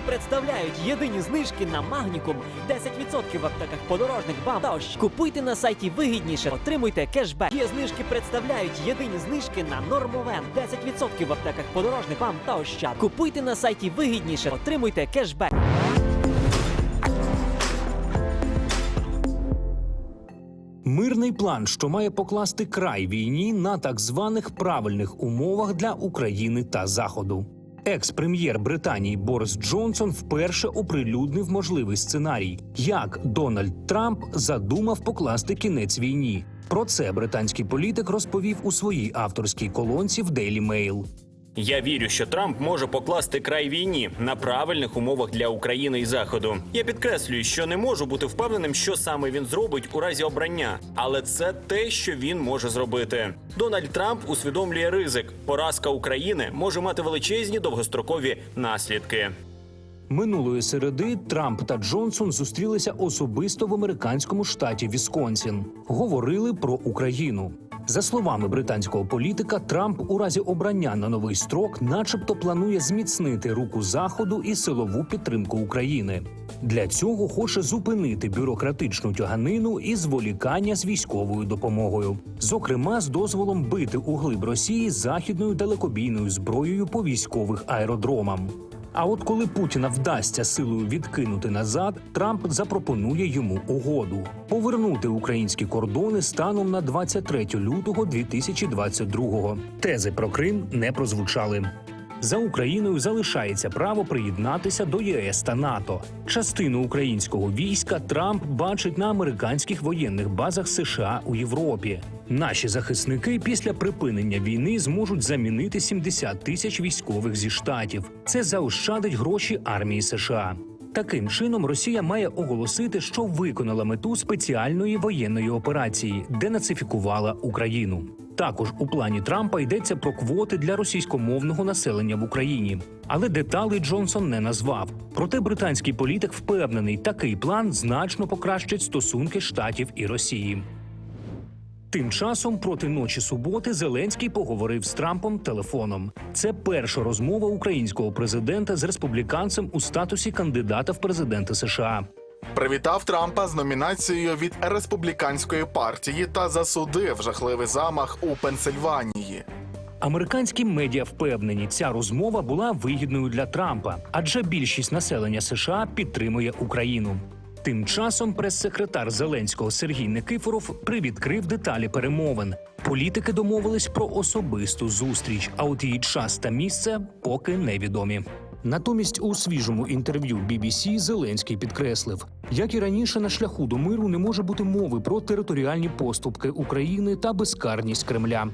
знижки представляють єдині знижки на Магнікум, 10% в аптеках подорожних бам та ощ. Купуйте на сайті вигідніше, отримуйте кешбек. Є знижки представляють єдині знижки на Нормовен, 10% в аптеках подорожних бам та ощад. Купуйте на сайті вигідніше, отримуйте кешбек. Мирний план, що має покласти край війні на так званих правильних умовах для України та Заходу. Екс-прем'єр Британії Борис Джонсон вперше оприлюднив можливий сценарій, як Дональд Трамп задумав покласти кінець війні. Про це британський політик розповів у своїй авторській колонці в Daily Mail. Я вірю, що Трамп може покласти край війні на правильних умовах для України і Заходу. Я підкреслюю, що не можу бути впевненим, що саме він зробить у разі обрання, але це те, що він може зробити. Дональд Трамп усвідомлює ризик. Поразка України може мати величезні довгострокові наслідки. Минулої середи Трамп та Джонсон зустрілися особисто в американському штаті Вісконсін. Говорили про Україну. За словами британського політика, Трамп у разі обрання на новий строк, начебто, планує зміцнити руку заходу і силову підтримку України. Для цього хоче зупинити бюрократичну тяганину і зволікання з військовою допомогою, зокрема з дозволом бити у глиб Росії західною далекобійною зброєю по військових аеродромам. А от коли Путіна вдасться силою відкинути назад, Трамп запропонує йому угоду повернути українські кордони станом на 23 лютого 2022-го. Тези про Крим не прозвучали. За Україною залишається право приєднатися до ЄС та НАТО. Частину українського війська Трамп бачить на американських воєнних базах США у Європі. Наші захисники після припинення війни зможуть замінити 70 тисяч військових зі штатів. Це заощадить гроші армії США. Таким чином Росія має оголосити, що виконала мету спеціальної воєнної операції, денацифікувала Україну. Також у плані Трампа йдеться про квоти для російськомовного населення в Україні, але деталей Джонсон не назвав. Проте британський політик впевнений, такий план значно покращить стосунки штатів і Росії. Тим часом проти ночі суботи Зеленський поговорив з Трампом телефоном. Це перша розмова українського президента з республіканцем у статусі кандидата в президенти США. Привітав Трампа з номінацією від республіканської партії та засудив жахливий замах у Пенсильванії. Американські медіа впевнені, ця розмова була вигідною для Трампа, адже більшість населення США підтримує Україну. Тим часом прес-секретар Зеленського Сергій Никифоров привідкрив деталі перемовин. Політики домовились про особисту зустріч, а от її час та місце поки невідомі. Натомість у свіжому інтерв'ю BBC Зеленський підкреслив, як і раніше на шляху до миру не може бути мови про територіальні поступки України та безкарність Кремля.